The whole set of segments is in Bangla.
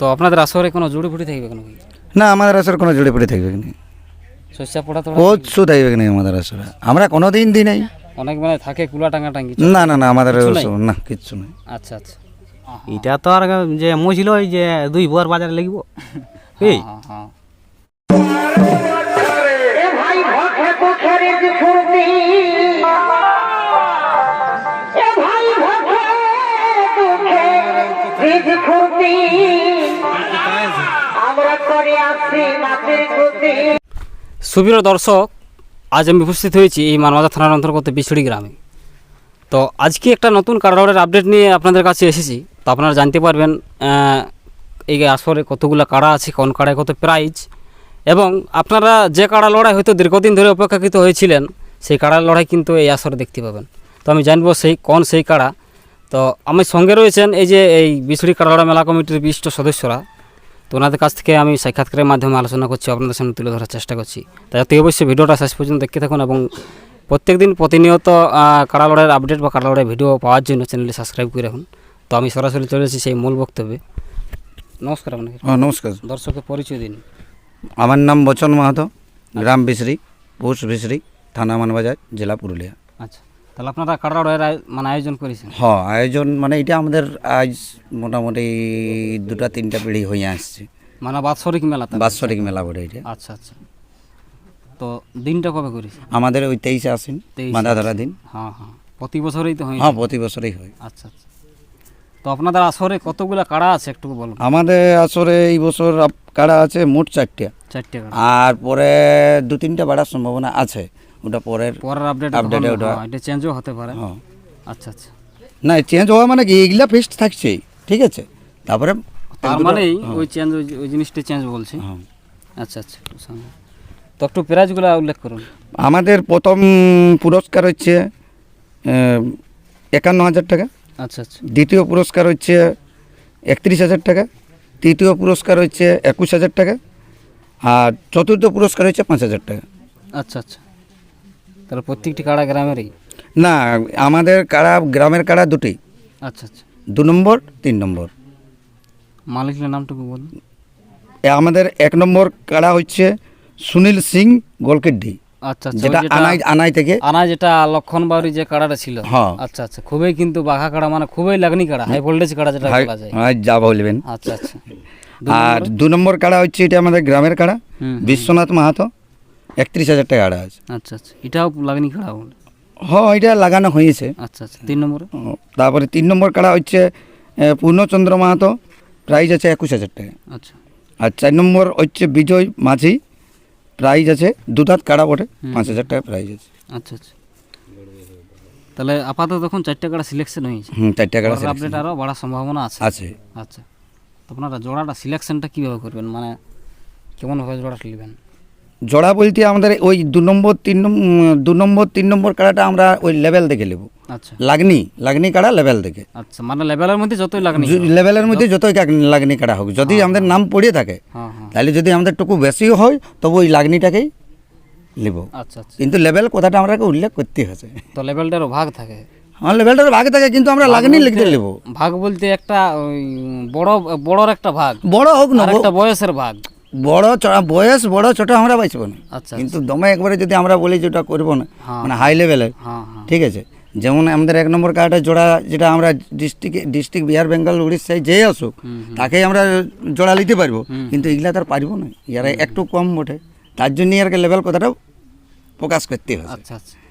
তো আপনাদের আসরে কোনো জুড়ি ফুটি থাকবে কোনো না আমাদের আসলে কোনো জুড়ে পড়ে থাকবে না। শস্যা পড়া তো কিচ্ছু থাকবে না আমাদের আসলে আমরা কোনো দিন দিই নাই। অনেক মানে থাকে কুলা টাঙ্গা টাঙ্গি না না না আমাদের কিছু না কিচ্ছু নাই। আচ্ছা আচ্ছা। এটা তো আর যে মছিল ওই যে দুই বর বাজারে লাগবো এই। হ্যাঁ সুপ্রিয় দর্শক, আজ আমি উপস্থিত হয়েছি এই মানবাজার থানার অন্তর্গত বিছড়ি গ্রামে। তো আজকে একটা নতুন কারাড়ের আপডেট নিয়ে আপনাদের কাছে এসেছি। তো আপনারা জানতে পারবেন এই আসরে কতগুলো কাড়া আছে, কোন কাড়ায় কত প্রাইজ এবং আপনারা যে কাড়া লড়াই হয়তো দীর্ঘদিন ধরে অপেক্ষাকৃত হয়েছিলেন, সেই কাড়ার লড়াই কিন্তু এই আসরে দেখতে পাবেন। তো আমি জানব সেই, কোন সেই কাড়া। তো আমার সঙ্গে রয়েছেন এই যে এই বিছড়ি কাড়াড়া মেলা কমিটির বিশিষ্ট সদস্যরা। তো ওনাদের কাছ থেকে আমি সাক্ষাৎকারের মাধ্যমে আলোচনা করছি আপনাদের সামনে তুলে ধরার চেষ্টা করছি। তাই অতি অবশ্যই ভিডিওটা শেষ পর্যন্ত দেখতে থাকুন এবং প্রত্যেক দিন প্রতিনিয়ত কাড়া লড়াইয়ের আপডেট বা কাড়া ভিডিও পাওয়ার জন্য চ্যানেলটি সাবস্ক্রাইব করে রাখুন। তো আমি সরাসরি চলে এসেছি সেই মূল বক্তব্যে। নমস্কার আপনাকে। হ্যাঁ নমস্কার। দর্শকের পরিচয় দিন। আমার নাম বচন মাহাতো গ্রাম বিশ্রী পোস্ট বিশ্রী থানা মানবাজার জেলা পুরুলিয়া। আচ্ছা। তাহলে আপনারা লড়াইয়ের মানে আয়োজন করেছেন? হ্যাঁ আয়োজন মানে এটা আমাদের আজ মোটামুটি দুটা তিনটা পিঢ়ি হয়ে আসছে। মানে বাৎসরিক মেলা বাৎসরিক মেলা বলে এটা। আচ্ছা আচ্ছা। তো দিনটা কবে করেছে আমাদের ওই তেইশে আসেন বাঁধা ধরা দিন। হ্যাঁ হ্যাঁ। প্রতি বছরই তো হয়? হ্যাঁ প্রতি বছরই হয়। আচ্ছা আচ্ছা। তো আপনাদের আসরে কতগুলো কাড়া আছে একটু বলুন? আমাদের আসরে এই বছর কাড়া আছে মোট চারটে। চারটে আর পরে দু তিনটা বাড়ার সম্ভাবনা আছে। ওটা পরের পরের আপডেট এ ওটা- এটা চেঞ্জও হতে পারে। হ্যাঁ। আচ্ছা আচ্ছা। না চেঞ্জ হওয়া মানে কি? এইগুলা ফিক্সড থাকছেই ঠিক আছে? তারপরে তার মানেই ওই চেঞ্জ ওই জিনিসটা চেঞ্জ বলছি। হ্যাঁ। আচ্ছা আচ্ছা তো একটু প্রাইজগুলো উল্লেখ করুন। আমাদের প্রথম পুরস্কার হচ্ছে একান্ন হাজার টাকা। আচ্ছা আচ্ছা। দ্বিতীয় পুরস্কার হচ্ছে একত্রিশ হাজার টাকা। তৃতীয় পুরস্কার হচ্ছে একুশ হাজার টাকা। আর চতুর্থ পুরস্কার হচ্ছে পাঁচ হাজার টাকা। আচ্ছা আচ্ছা। তাহলে প্রত্যেকটি কাড়া গ্রামেরই? না আমাদের কাড়া গ্রামের কাড়া দুটি। আচ্ছা আচ্ছা। দু নম্বর তিন নম্বর। মালিকের নামটুকু বলুন। আমাদের এক নম্বর কাড়া হচ্ছে সুনীল সিং গোলকেড্ডি। আচ্ছা আচ্ছা যেটা আনাই আনাই থেকে আনা যেটা লক্ষণ বাউরি যে কাড়াটা ছিল। হ্যাঁ। আচ্ছা আচ্ছা খুবই কিন্তু বাঘা কাড়া মানে খুবই লাগনি কাড়া হাই ভোল্টেজ কাড়া যেটা হাই- বলা যায়। হাই যা বলবেন। আচ্ছা আচ্ছা। আর দু নম্বর? কাড়া হচ্ছে এটা আমাদের গ্রামের কাড়া বিশ্বনাথ মাহাতো। একত্রিশ হাজার টাকা কাড়া আছে আচ্ছা আচ্ছা। এটাও লাগনি কাড়া বলে হ্যাঁ এটা লাগানো হয়েছে। আচ্ছা আচ্ছা। তিন নম্বর? তারপরে তিন নম্বর কাড়া হচ্ছে পূর্ণচন্দ্র মাহাতো। প্রাইজ আছে একুশ হাজার টাকা। আচ্ছা। আর চার নম্বর হচ্ছে বিজয় মাঝি। প্রাইজ আছে দুধাত কাড়া বটে। পাঁচ হাজার টাকা প্রাইজ আছে। আচ্ছা আচ্ছা। তাহলে আপাতত তখন চারটে কাড়া সিলেকশন হয়েছে। হুম চারটা কাড়া আপডেট আরও বাড়ার সম্ভাবনা আছে। আছে। আচ্ছা। আপনারা জোড়াটা সিলেকশনটা কীভাবে করবেন? মানে কেমনভাবে জোড়াটা নেবেন? জোড়া বলতে আমাদের ওই দু নম্বর তিন নম্বর দু নম্বর তিন নম্বর কাড়াটা আমরা ওই লেভেল দেখে নেব। আচ্ছা। লাগনি লাগনি কাড়া লেভেল দেখে। আচ্ছা মানে লেভেলের মধ্যে যতই লাগনি লেভেলের মধ্যে যতই লাগনি কাড়া হোক যদি আমাদের নাম পড়ে থাকে হ্যাঁ হ্যাঁ। তাহলে যদি আমাদের টুকু বেশিও হয় তবু ওই লাগনিটাকেই নেব। আচ্ছা আচ্ছা। কিন্তু লেভেল কথাটা আমাকে উল্লেখ করতে হয়েছে। তো লেভেলটারও ভাগ থাকে। আমার লেভেলটার ভাগ থাকে কিন্তু আমরা লাগনি লিখতে নেব। ভাগ বলতে একটা ওই বড় বড়র একটা ভাগ। বড় হোক না একটা বয়সের ভাগ। বড় বয়স বড় ছোট আমরা বাঁচব না। আচ্ছা কিন্তু দমে একবারে যদি আমরা বলি যে ওটা করব না হ্যাঁ। মানে হাই লেভেলের হ্যাঁ হ্যাঁ। ঠিক আছে? যেমন আমাদের এক নম্বর কার্ডে জোড়া যেটা আমরা ডিস্ট্রিক্ট ডিস্ট্রিক্ট বিহার বেঙ্গল উড়িষ্যায় যে আসুক তাকেই আমরা জোড়া নিতে পারব। কিন্তু এগুলা তার পারব না। ইয়ারা একটু কম বটে। তার জন্য আর কি লেভেল কথাটা প্রকাশ করতে হবে। আচ্ছা আচ্ছা।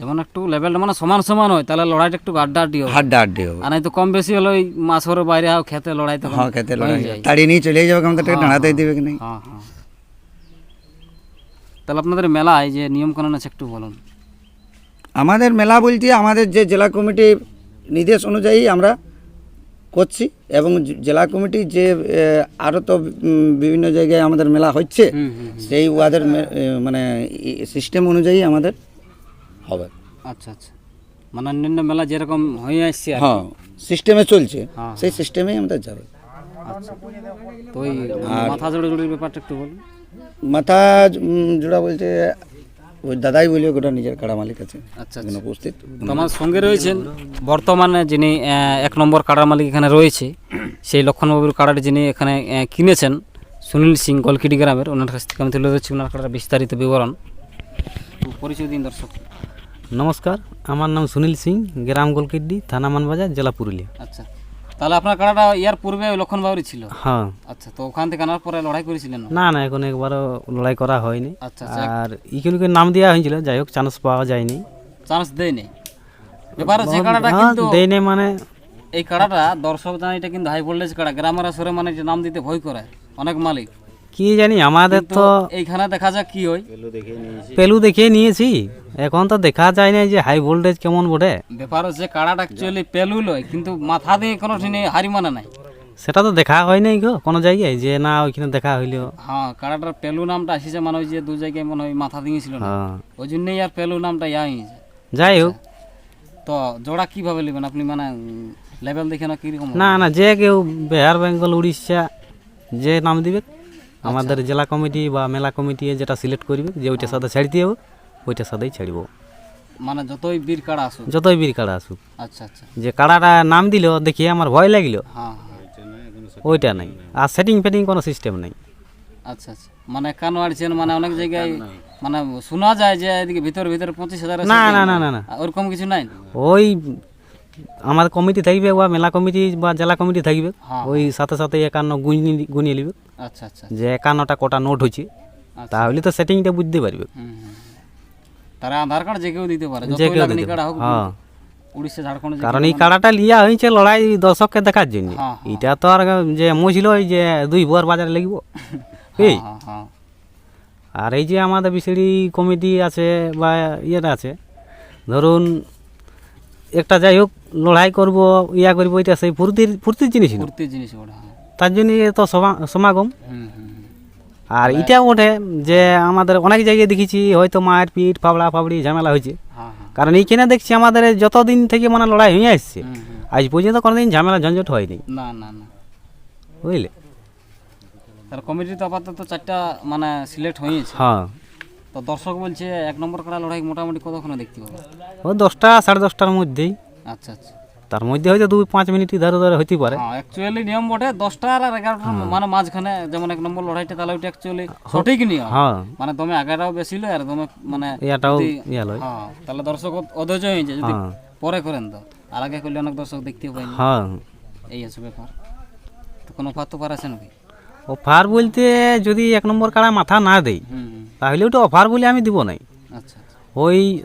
যেমন একটু লেভেলটা মানে সমান সমান হয় তাহলে লড়াইটা একটু আড্ডি হবে। হাড্ডা হাড্ডি হবে। আর তো কম বেশি হলে ওই মাছরের বাইরে হোক খেতে লড়াই তো হ্যাঁ খেতে লড়াই। তাড়িয়ে নিয়ে চলে যাবে আমাদের দাঁড়াতে দিবে কি নাই? হ্যাঁ হ্যাঁ। তাহলে আপনাদের মেলায় যে নিয়ম কানুন আছে একটু বলুন। আমাদের মেলা বলতে আমাদের যে জেলা কমিটির নির্দেশ অনুযায়ী আমরা করছি এবং জেলা কমিটি যে আরও তো বিভিন্ন জায়গায় আমাদের মেলা হচ্ছে সেই ওয়াদের মানে সিস্টেম অনুযায়ী আমাদের হবে। আচ্ছা আচ্ছা। মানে অন্যান্য মেলা যেরকম হয়ে আসছে হ্যাঁ সিস্টেমে চলছে। হ্যাঁ। সেই সিস্টেমেই আমাদের যাবে। আচ্ছা। তো ওই মাথা জোড়ে জোড়ির ব্যাপারটা একটু বলুন। মাথা জোড়া বলতে ওই দাদাই বলি গোটা নিজের কাড়া মালিক আছে। আচ্ছা এখানে উপস্থিত। আমার সঙ্গে রয়েছেন বর্তমানে যিনি এক নম্বর কাড়ার মালিক এখানে রয়েছে সেই লক্ষণবাবুর কাড়াটি যিনি এখানে কিনেছেন সুনীল সিং গলকিটি গ্রামের ওনার কাছ থেকে আমি তুলে ধরছি ওনার কাড়ার বিস্তারিত বিবরণ। পরিচয় দিন দর্শক। নমস্কার আমার নাম সুনীল সিং গ্রাম গোলকিড্ডি থানা মানবাজার জেলা পুরুলিয়া। আচ্ছা তাহলে আপনার কাড়াটা ইয়ার পূর্বে লক্ষণবাবুরই ছিল? হ্যাঁ। আচ্ছা তো ওখান থেকে আনার পরে লড়াই করেছিলেন? না? না এখন একবারও লড়াই করা হয়নি। আচ্ছা আচ্ছা আর ইকুলকে নাম দেওয়া হয়েছিল যাই হোক চান্স পাওয়া যায়নি। চান্স দেয়নি। ব্যাপার যে এই কাড়াটা হ্যাঁ, কিন্তু দেয়নি মানে এই কাড়াটা দর্শক জানা এটা কিন্তু হাই ভোল্টেজ কাড়া গ্রামের আসরে মানে যে নাম দিতে ভয় করে অনেক মালিক। কি জানি আমাদের তো এইখানে দেখা যাক কি হয়। পেলু দেখিয়ে নিয়েছি। এখন তো দেখা যায় না যে হাই ভোল্টেজ কেমন বটে। ব্যাপার হচ্ছে কাড়াটা অ্যাকচুয়ালি পেলু লয় কিন্তু মাথা দিয়ে কোনো হারি মানে নাই। সেটা তো দেখা হয় নাই গো কোনো জায়গায় যে না ওইখানে দেখা হইল হ্যাঁ কাড়াটার পেলু নামটা আসিছে মানে ওই যে দু জায়গায় মনে হয় মাথা দিয়েছিল না। হ্যাঁ। ওই জন্যই আর পেলু নামটা ইয়া হয়েছে যাই হোক। তো জোড়া কীভাবে নেবেন? আপনি মানে লেভেল দেখে না কীরকম? না না যে কেউ বিহার বেঙ্গল উড়িষ্যা যে নাম দিবে আমাদের জেলা কমিটি বা মেলা কমিটি যেটা সিলেক্ট করবে যে ওইটার সাথে ছাড়ি দিয়ে ওইটার সাথেই ছাড়ব। মানে যতই বীর কাড়া আসুক। যতই বীর কাড়া আসুক। আচ্ছা আচ্ছা। যে কাড়াটা নাম দিল দেখি আমার ভয় লাগল। হ্যাঁ হ্যাঁ। ওইটা নাই। আর সেটিং ফেটিং কোনো সিস্টেম নাই। আচ্ছা আচ্ছা। মানে কান আড়ছেন মানে অনেক জায়গায় মানে শোনা যায় যে এদিকে ভিতর ভিতরে পঁচিশ হাজার না না না না না। ওরকম কিছু নাই? ওই আমার কমিটি থাকবে বা মেলা কমিটি বা জেলা কমিটি থাকবে হ্যাঁ। ওই সাথে সাথে একান্ন গুনি গুনিয়ে নিবে আচ্ছা আচ্ছা যে একান্নটা কটা নোট হয়েছে আচ্ছা। তাহলে তো সেটিংটা বুঝতে পারবে। তারা আধার কার্ড যে কেউ দিতে পারে যে কেউ দিতে হ্যাঁ উড়িষ্যা ঝাড়খণ্ড কারণ এই কাড়াটা লিয়া হয়েছে লড়াই দর্শককে দেখার জন্য হ্যাঁ, হ্যাঁ। এটা তো আর যে মজছিল ওই যে দুই বোয়ার বাজারে লাগবো এই হ্যাঁ, হ্যাঁ, আর এই যে আমাদের বিসিডি কমিটি আছে বা ইয়েটা আছে ধরুন একটা যাই হোক লড়াই করব ইয়া করব এটা সেই ফুর্তির ফুর্তির জিনিস না। ফুর্তির জিনিস ওটা হ্যাঁ। তার জন্য তো সমা- সমাগম। আর এটা ওঠে যে আমাদের অনেক জায়গায় দেখেছি হয়তো মায়ের পিঠ ফাবড়া ফাবড়ি ঝামেলা হয়েছে। হ্যাঁ হ্যাঁ। কারণ এইখানে দেখছি আমাদের যতদিন থেকে মানে লড়াই হয়ে আসছে। আজ পর্যন্ত কোনোদিন ঝামেলা ঝঞ্ঝট হয়নি। না না না। বুঝলে? তার কমিটি তো আপাতত চারটা মানে সিলেক্ট হয়েছে। হ্যাঁ। তো দর্শক বলছে এক নম্বর কাড়া লড়াই মোটামুটি কতক্ষণে দেখতে পাবো? ও দশটা সাড়ে দশটার মধ্যেই। আচ্ছা আচ্ছা। তার মধ্যে হয়তো দুই পাঁচ মিনিট ধরে ধরে হতে পারে। হ্যাঁ অ্যাকচুয়ালি নিয়ম বটে দশটা আর এগারোটার মানে মাঝখানে যেমন এক নম্বর লড়াইটা তাহলে ওইটা অ্যাকচুয়ালি সঠিক নিয়ম। হ্যাঁ। মানে তুমি আগেটাও বেশি লয় আর তুমি মানে যদি- ইয়া লয়। হ্যাঁ তাহলে দর্শক অধৈর্য হয়েছে যদি হ্যাঁ। পরে করেন তো। আর আগে করলে অনেক দর্শক দেখতেও পাইনি। হ্যাঁ। এই আছে ব্যাপার। তো কোনো অফার তো পার আছে নাকি? অফার বলতে যদি এক নম্বর কাড়া মাথা না হুম। তাহলে ওটা অফার বলে আমি দিব নাই। আচ্ছা আচ্ছা। ওই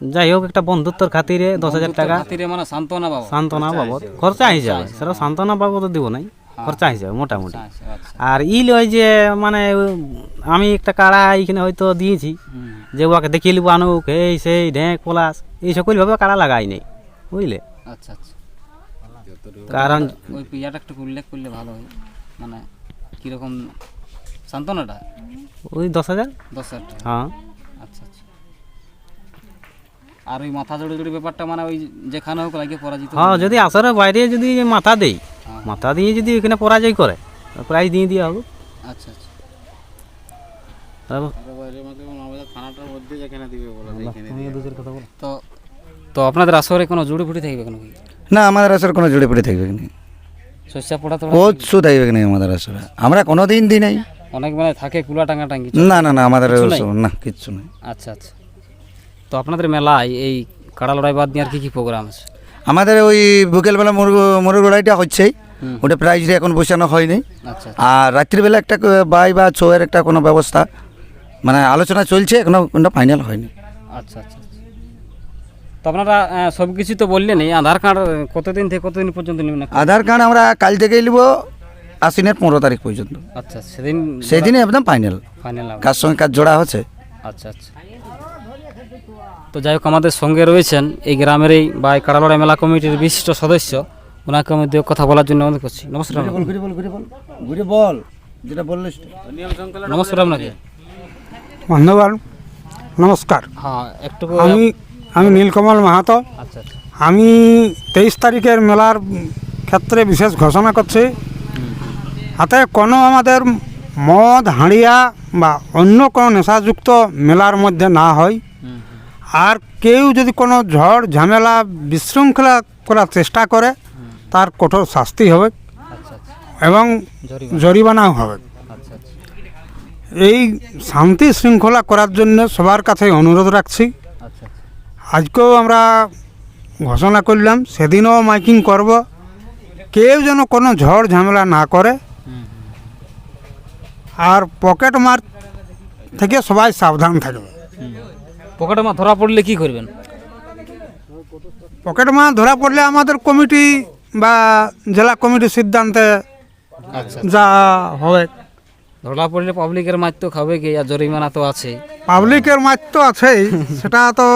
যাই হোক একটা বন্ধুত্বর খাতিরে দশ হাজার টাকা খাতিরে মানে সান্ত্বনা বাবা সান্ত্বনা বাবদ। খরচা হিসাবে। সেটা সান্ত্বনা বাবদ দিব নাই। খরচা হিসাবে মোটামুটি। আচ্ছা। আর ই লয় যে মানে আমি একটা কাড়া এইখানে হয়তো দিয়েছি। যে ওকে দেখিয়ে নিব আনুক এই সেই ঢেঁক পলাশ এই সকলভাবে কাড়া লাগাই নেই বুঝলে? আচ্ছা আচ্ছা। কারণ ওই পিয়াটা একটু উল্লেখ করলে ভালো হয়। মানে কীরকম সান্ত্বনাটা? ওই দশ হাজার? দশ হাজার হ্যাঁ। আর ওই মাথা জড়ি জড়ি ব্যাপারটা মানে ওই যেখানে হোক লাগিয়ে পরাজিত হ্যাঁ যদি আসরে বাইরে যদি মাথা দেই মাথা দিয়ে যদি এখানে পরাজয় করে প্রাইজ দিয়ে দেওয়া হবে। আচ্ছা আচ্ছা। তারপর- তো তো আপনাদের আসরে কোনো জুড়ি ফুটি থাকবে কোনো না আমাদের আসলে কোনো জুড়ে পড়ে থাকবে না শস্যা পোড়া তো কিচ্ছু থাকবে না আমাদের আসলে আমরা কোনো দিন দিই নাই। অনেক মানে থাকে কুলা টাঙ্গা টাঙ্গি না না না আমাদের না কিচ্ছু নাই। আচ্ছা আচ্ছা। তো আপনাদের মেলায় এই কাড়া লড়াই বাদ দিয়ে আর কি কি প্রোগ্রাম আছে? আমাদের ওই বিকেলবেলা মুরগ মুরগ লড়াইটা হচ্ছেই। ওটা প্রাইজ এখন বসানো হয়নি। আচ্ছা আর রাত্রিবেলা একটা বাই বা ছোয়ের একটা কোনো ব্যবস্থা মানে আলোচনা চলছে এখনও কোনো ফাইনাল হয়নি। আচ্ছা আচ্ছা আচ্ছা। তো আপনারা সব কিছু তো বললেন এই আধার কার্ড কতদিন থেকে কতদিন পর্যন্ত নেবেন আধার কার্ড আমরা কাল থেকেই নিব আশ্বিনের পনেরো তারিখ পর্যন্ত। আচ্ছা সেদিন সেদিনে একদম ফাইনাল ফাইনাল কার সঙ্গে কাজ জোড়া হচ্ছে। আচ্ছা আচ্ছা। তো যাই হোক আমাদের সঙ্গে রয়েছেন এই গ্রামের এই বা এই কাড়ালড়াই মেলা কমিটির বিশিষ্ট সদস্য। ওনাকে আমি দু কথা বলার জন্য অনুরোধ করছি। নমস্কার ঘুরে বল ঘুরে বল ঘুরে বল যেটা বললিস নমস্কার আপনাকে। বন্ধুগণ নমস্কার। হ্যাঁ একটু আমি আমি নীলকমল মাহাতো। আচ্ছা আচ্ছা। আমি তেইশ তারিখের মেলার ক্ষেত্রে বিশেষ ঘোষণা করছি। হাতে কোনো আমাদের মদ হাঁড়িয়া বা অন্য কোনো নেশাযুক্ত মেলার মধ্যে না হয়। আর কেউ যদি কোনো ঝড় ঝামেলা বিশৃঙ্খলা করার চেষ্টা করে তার কঠোর শাস্তি হবে আচ্ছা আচ্ছা। এবং জরিমানাও হবে। আচ্ছা এই শান্তি শৃঙ্খলা করার জন্য সবার কাছে অনুরোধ রাখছি। আজকেও আমরা ঘোষণা করলাম সেদিনও মাইকিং করব। কেউ যেন কোনো ঝড় ঝামেলা না করে। আর পকেট মার থেকে সবাই সাবধান থাকবে। পকেটে মা ধরা পড়লে কি করবেন? পকেট মার ধরা পড়লে আমাদের কমিটি বা জেলা কমিটির সিদ্ধান্তে আচ্ছা। যা হবে। ধরা পড়লে পাবলিকের মাছ তো খাবে কি? আর জরিমানা তো আছে। পাবলিকের মাছ তো আছেই সেটা তো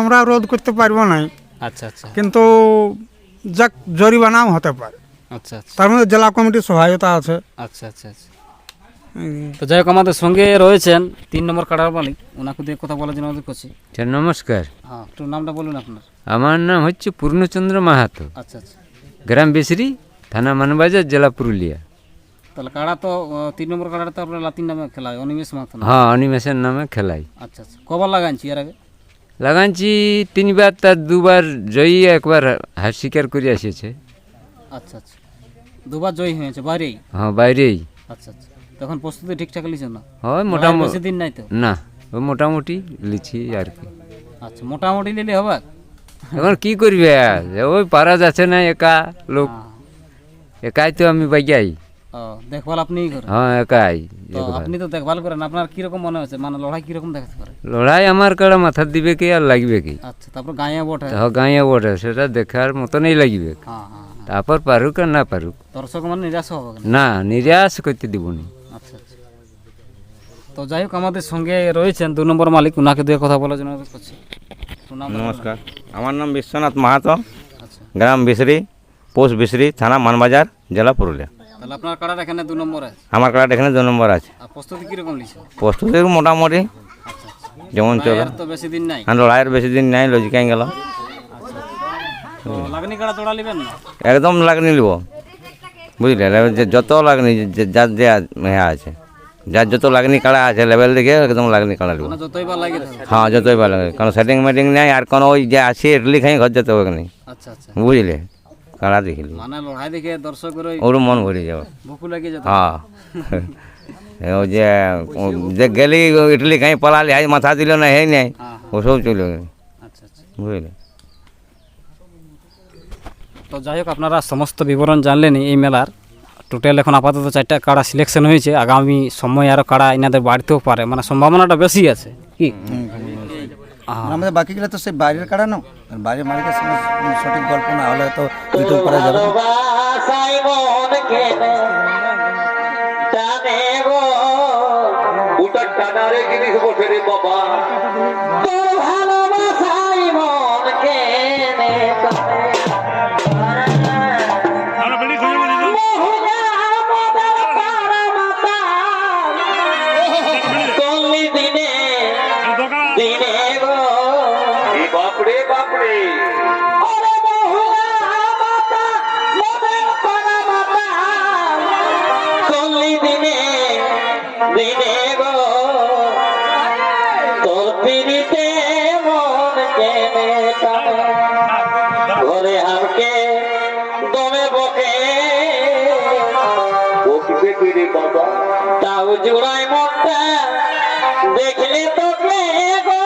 আমরা রোধ করতে পারব না আচ্ছা আচ্ছা। কিন্তু যাক জরিমানাও হতে পারে। আচ্ছা আচ্ছা। তার মধ্যে জেলা কমিটির সহায়তা আছে। আচ্ছা আচ্ছা আচ্ছা। তো যাই হোক আমাদের সঙ্গে রয়েছেন তিন নম্বর কাটার মালিক। ওনাকে দিয়ে কথা বলার জন্য আমাদের করছি। আচ্ছা নমস্কার। হ্যাঁ একটু নামটা বলুন আপনার। আমার নাম হচ্ছে পূর্ণচন্দ্র মাহাতো। আচ্ছা আচ্ছা। গ্রাম বেসরি থানা মানবাজার জেলা পুরুলিয়া। তাহলে কাড়া তো তিন নম্বর কাড়াটা তো আপনার লাতিন নামে খেলা হয় অনিমেষ না হ্যাঁ অনিমেষের নামে খেলাই আচ্ছা আচ্ছা। কবার লাগাইছি এর আগে? লাগানছি তিনবার তার দুবার জয়ী একবার হার স্বীকার করে আসিয়েছে আচ্ছা আচ্ছা। দুবার জয় হয়েছে বাইরেই? হ্যাঁ বাইরেই। আচ্ছা আচ্ছা। তখন প্রস্তুতি ঠিকঠাক লিছেন না? হয় মোটামুটি বেশি দিন নাই তো? না ওই মোটামুটি লিছি আর কি। আচ্ছা মোটামুটি নিলে হবে? এখন কি করবে? ওই পারা যাচ্ছে না একা লোক। একাই তো আমি বাইকাই দেখভাল করেন। হ্যাঁ একাই আপনি তো দেখভাল করেন আপনার কীরকম মনে হচ্ছে মানে লড়াই কীরকম দেখাতে পারে? লড়াই আমার কাড়া মাথার দিবে কি আর লাগবে কি? আচ্ছা তারপর গায়ে বটে? তাহ গাঁয়ে বটে সেটা দেখার মতনই লাগবে। হ্যাঁ হ্যাঁ হ্যাঁ। তারপর পারুক আর না পারুক। দর্শক মানে নিরাশ হবে না নিরাশ করতে দিব না। তো যাই হোক আমাদের সঙ্গে রয়েছেন দু নম্বর মালিক ওনাকে দিয়ে কথা বলার জন্য অনুরোধ করছি। নমস্কার। আমার নাম বিশ্বনাথ মাহাতো আচ্ছা। গ্রাম বিসরি পোস্ট বিসরি থানা মানবাজার জেলা পুরুলিয়া। তাহলে আপনার কাড়ার এখানে দু নম্বর আছে? আমার কার্ড এখানে দু নম্বর আছে। প্রস্তুতি কীরকম লিছে প্রস্তুতি মোটামুটি। আচ্ছা আচ্ছা যেমন চলে। তো বেশি দিন নাই। আর লড়াইয়ের বেশি দিন নাই লজিকাই গেল? তো লাগনি কাড়া জোড়া নেবেন না? একদম লাগনি নিব। বুঝলে? যে যত লাগনি যে- যার যে হ্যাঁ আছে। যার যত লাগনি কাড়া আছে লেভেল দেখে একদম লাগনি কাড়া দিব। মানে। হ্যাঁ যতই ভালো লাগে। কোনো সেটিং মেটিং নেই আর কোনো ওই যে আছে ইডলি খাই ঘর যেতে হবে না বুঝলে? কাড়া দেখিলি মানে ওর মন ভরে যাবে। হ্যাঁ। ও যে যে গেলি ইডলি খাই পলালি হাই মাথা দিল না হেই নাই। হ্যাঁ ওসব চলে গেল। আচ্ছা আচ্ছা। বুঝলে? তো যাই হোক আপনারা সমস্ত বিবরণ জানলেনই এই মেলার। টোটাল এখন আপাতত চারটা কাড়া সিলেকশন হয়েছে। আগামী সময় আরও কাড়া এনাদের বাড়তেও পারে। মানে সম্ভাবনাটা বেশি আছে। কি। আমাদের বাকিগুলো তো সেই বাইরের কাড়া না বাইরের মালিকের সঙ্গে সঠিক গল্প না হলে তো ইউটিউব করা যাবে মন টানারে জিনিস বসে রে বাবা। বাপরে বাপরে। ওরে মোহনার মাতা মদের পারামাতা কল্লি দিনে দিনে গো। তোর পিড়িতে মন কেনে ঘরে হামকে দমে বকে। ও কিসে বাবা তাও মনটা দেখলে তোকে গো।